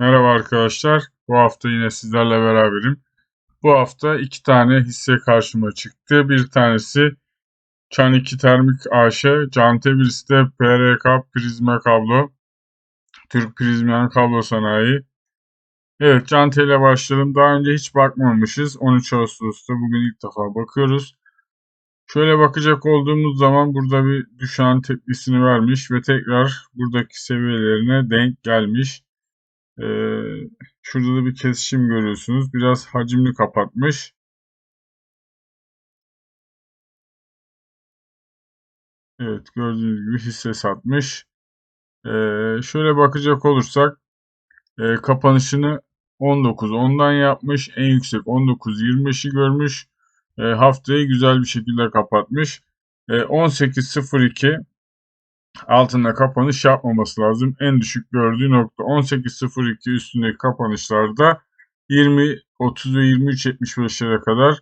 Merhaba arkadaşlar. Bu hafta yine sizlerle beraberim. Bu hafta iki tane hisse karşıma çıktı. Bir tanesi Çan 2 Termik AŞ, Cante birisi de PRK Prizma Kablo. Türk Prizmen Kablo Sanayi. Evet Cante ile başlayalım. Daha önce hiç bakmamışız. 13 Ağustos'ta bugün ilk defa bakıyoruz. Şöyle bakacak olduğumuz zaman burada bir düşen tepkisini vermiş ve tekrar buradaki seviyelerine denk gelmiş. Ee, şurada da bir kesişim görüyorsunuz. Biraz hacimli kapatmış. Evet gördüğünüz gibi hisse satmış. Ee, şöyle bakacak olursak e, kapanışını 19 ondan yapmış. En yüksek 19.25'i görmüş. E, haftayı güzel bir şekilde kapatmış. E, 18.02 altında kapanış yapmaması lazım. En düşük gördüğü nokta 18.02 üstündeki kapanışlarda 20 30 ve 23.75'lere kadar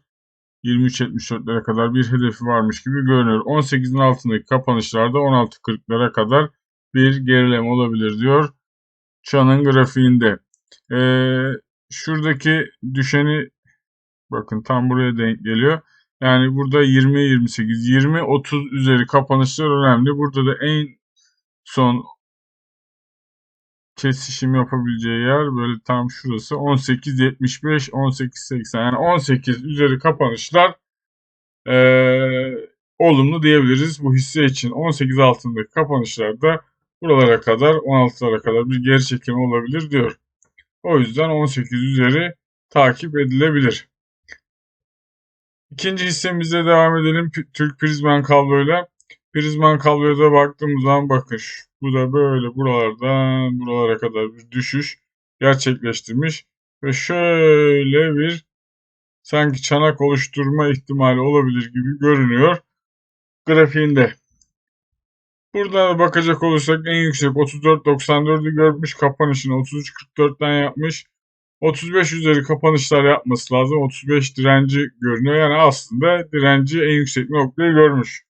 23.74'lere kadar bir hedefi varmış gibi görünüyor. 18'in altındaki kapanışlarda 16.40'lara kadar bir gerileme olabilir diyor. Çan'ın grafiğinde. Ee, şuradaki düşeni bakın tam buraya denk geliyor. Yani burada 20 28 20 30 üzeri kapanışlar önemli. Burada da en son kesişim yapabileceği yer böyle tam şurası 18 75 18 80 yani 18 üzeri kapanışlar ee, olumlu diyebiliriz bu hisse için. 18 altındaki kapanışlarda buralara kadar 16'lara kadar bir geri çekilme olabilir diyor. O yüzden 18 üzeri takip edilebilir. İkinci hissemize devam edelim. Türk Prizmen kabloyla. Prizmen kabloya da baktığımız zaman bakın bu da böyle buralardan buralara kadar bir düşüş gerçekleştirmiş. Ve şöyle bir sanki çanak oluşturma ihtimali olabilir gibi görünüyor grafiğinde. Burada bakacak olursak en yüksek 34.94'ü görmüş. Kapanışını 33.44'ten yapmış. 35 üzeri kapanışlar yapması lazım. 35 direnci görünüyor. Yani aslında direnci en yüksek noktayı görmüş.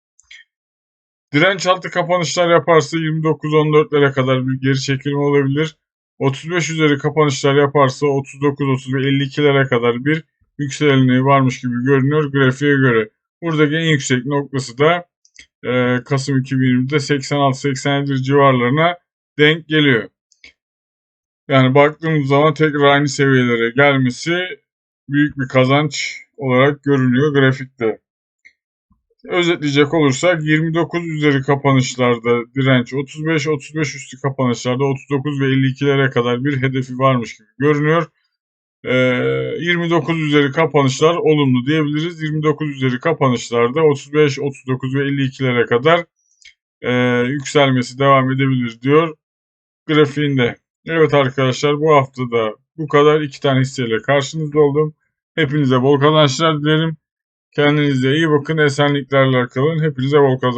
Direnç altı kapanışlar yaparsa 29-14'lere kadar bir geri çekilme olabilir. 35 üzeri kapanışlar yaparsa 39, 30 ve 52'lere kadar bir yükselenliği varmış gibi görünüyor grafiğe göre. Buradaki en yüksek noktası da e, Kasım 2020'de 86-87 civarlarına denk geliyor. Yani baktığımız zaman tekrar aynı seviyelere gelmesi büyük bir kazanç olarak görünüyor grafikte. Özetleyecek olursak 29 üzeri kapanışlarda direnç 35, 35 üstü kapanışlarda 39 ve 52'lere kadar bir hedefi varmış gibi görünüyor. Ee, 29 üzeri kapanışlar olumlu diyebiliriz. 29 üzeri kapanışlarda 35, 39 ve 52'lere kadar e, yükselmesi devam edebilir diyor grafiğinde. Evet arkadaşlar bu hafta da bu kadar iki tane hisseyle karşınızda oldum. Hepinize bol kazançlar dilerim. Kendinize iyi bakın. Esenliklerle kalın. Hepinize bol kazançlar.